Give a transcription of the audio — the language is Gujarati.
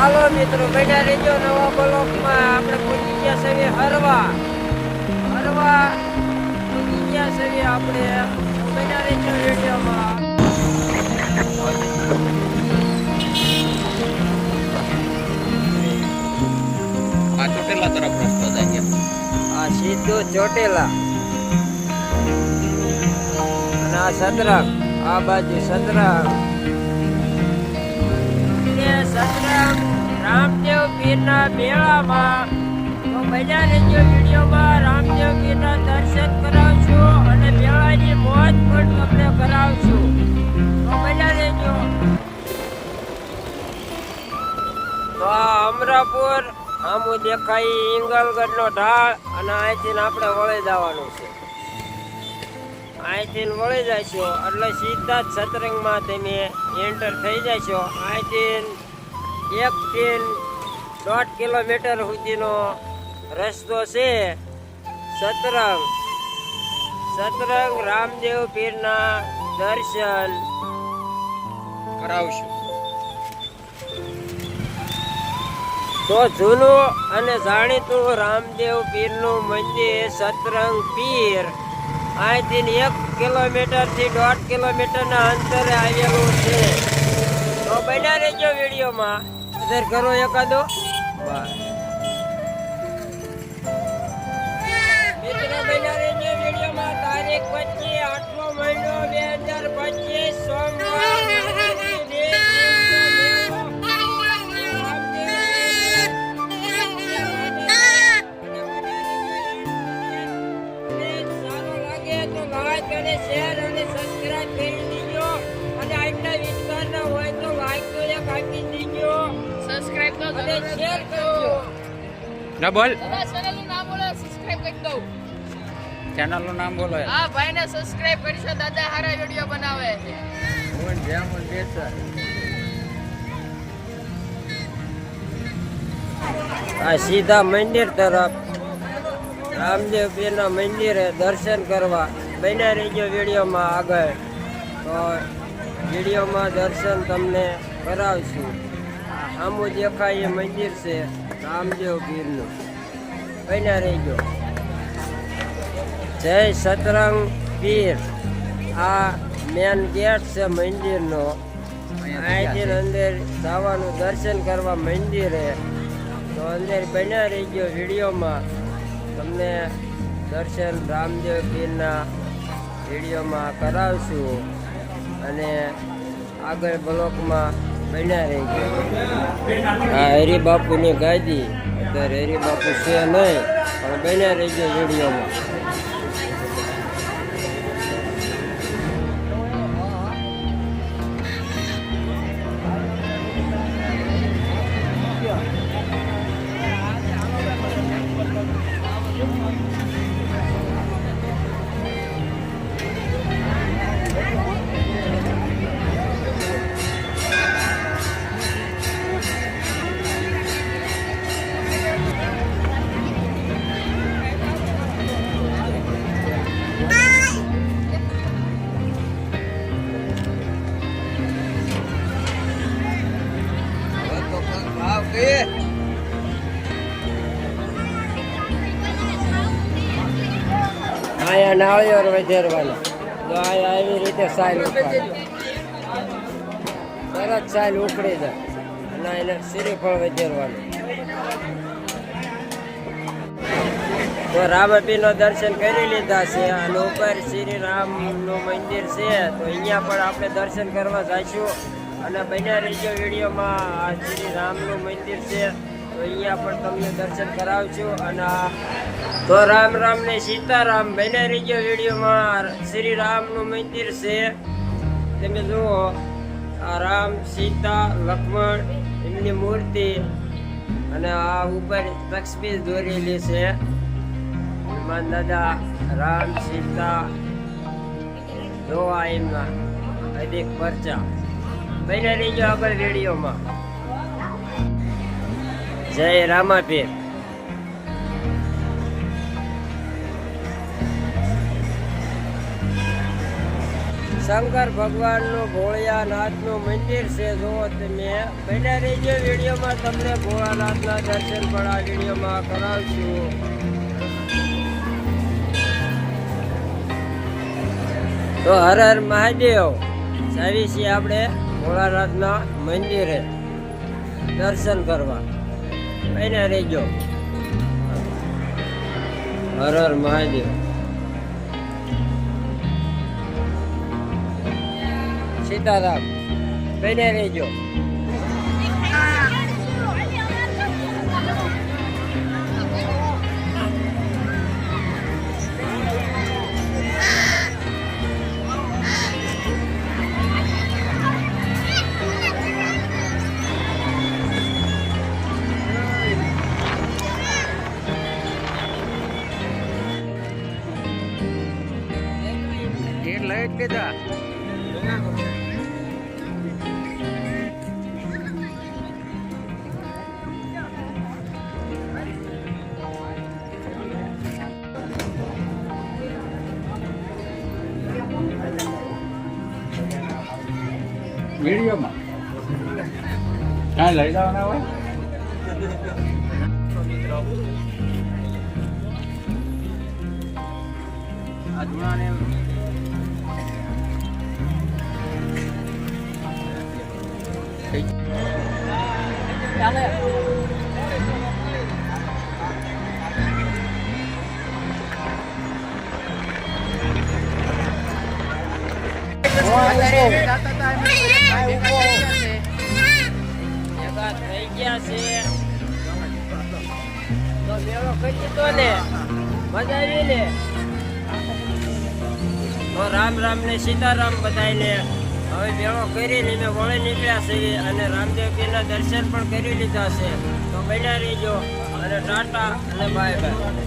હાલો મિત્રો, બેઠા રહેજો નવા બ્લોકમાં. આપણે પહોંચી ગયા છે હરવા. હરવા પહોંચી ગયા છે આપણે. બેઠા રહેજો સીધો ચોટેલા. અને આ સતરંગ આ બાજુ સતરંગ ને રામદેવ પીરના મેળામાં તો મજા રહેજો વિડીયોમાં. રામદેવ પીરના દર્શન કરાવશું અને મેળાની મોજ પણ તમને કરાવશું તો મજા રહેજો તો અમરાપુર આમું દેખાય ઇંગલગઢનો ઢાળ અને અહીંથી આપણે વળી જવાનું છે. અહીંથી વળી જશો એટલે સીધા જ સતરંગમાં તમે એન્ટર થઈ જશો અહીંથી એક થી દોઢ કિલોમીટર સુધીનો રસ્તો છે સતરંગ. સતરંગ રામદેવ પીરના દર્શન કરાવશું. તો જૂનું અને જાણીતું રામદેવ પીરનું મંદિર સતરંગ પીર. અહીંથી એક કિલોમીટરથી દોઢ કિલોમીટરના અંતરે આવેલું છે. તો બન્યા રહેજો વિડીયોમાં. અધર કરો એકાદો. બસ લાઈક અને શેર અને સબસ્ક્રાઇબ કરી દીજો. અને આટલા વિસ્તારના હોય તો લાઈક તો એક આપી દીજો. સબસ્ક્રાઇબ તો અને શેર કરજો. કરજો ના બોલ. દાદા ચેનલનું નામ બોલો સબસ્ક્રાઇબ કરી દઉં. ચેનલનું નામ બોલો હા ભાઈને સબસ્ક્રાઇબ કરશો દાદા હારા વિડિયો બનાવે આ સીધા મંદિર તરફ. રામદેવ પીરના મંદિરે દર્શન કરવા. બન્યા રહીજો વિડીયોમાં આગળ. તો વિડીયોમાં દર્શન તમને કરાવશું. આમું દેખાય એ મંદિર છે, રામદેવ ગીરનું. બન્યા રહીજો. જય સતરંગ પીર આ મેન ગેટ છે મંદિરનો. અહીંથી અંદર જવાનું દર્શન કરવા મંદિરે. તો અંદર બન્યા રહીજો વિડીયોમાં. તમને દર્શન રામદેવ પીરના વિડીયોમાં કરાવશું અને આગળ બ્લોકમાં બન્યા રહીજો. આ હરિબાપુની ગાદી અત્યારે હરિબાપુ છે નહીં, પણ બન્યા રહીજો વિડીયોમાં. અહીંયા નાળિયેર વધારવાના તો અહીંયા આવી રીતે સાઈલ ઉપાડે. તરત સાઈલ ઉખડી જાય. અને એને શ્રીફળ વધેરવાનું તો રામપીનો દર્શન કરી લીધા છે. અને ઉપર શ્રી રામનું મંદિર છે. તો અહીંયા પણ આપણે દર્શન કરવા જઈશું. અને બન્યા રહીજો વિડીયોમાં. આ શ્રી રામનું મંદિર છે. તો અહીંયા પણ તમને દર્શન કરાવજો અને તો રામ રામ ને સીતારામ, બન્યા રહીજો વિડીયોમાં. શ્રી રામનું મંદિર છે. તમે જુઓ, આ રામ, સીતા, લક્ષ્મણ, એમની મૂર્તિ અને આ ઉપર તક્ષપી દોરેલી છે. હનુમાન દાદા, રામ, સીતા, જોવા એમના. અધિક પરચા. બને રહીજો આગળ રેડિયોમાં જય રામાપીર. શંકર ભગવાનનું ભોળિયાનાથનું મંદિર છે જો તમે. બન્યા રહેજો વિડીયોમાં, તમને ભોળાનાથના દર્શન પણ આ વિડીયોમાં કરાવશું. તો હર હર મહાદેવ સારી છીએ આપણે ભોળાનાથના મંદિરે દર્શન કરવા. બન્યા રહેજો. હર હર મહાદેવ. સીતારામ બને રહેજો. ઢીર લઈ જ લીધા વિડીયોમાં કાંઈ લઈ જવાના હોય આ ધૂણાને થઈ ગયા. છે તો મેળો કઈ દીધો ને મજા આવી ને તો રામ રામ ને સીતારામ બધાને હવે મેળો કરીને મેં વળી નીકળ્યા છીએ અને રામદેવજીના દર્શન પણ કરી લીધા છે. તો બન્યા રહીજો. અને ટાટા અને બાય બાય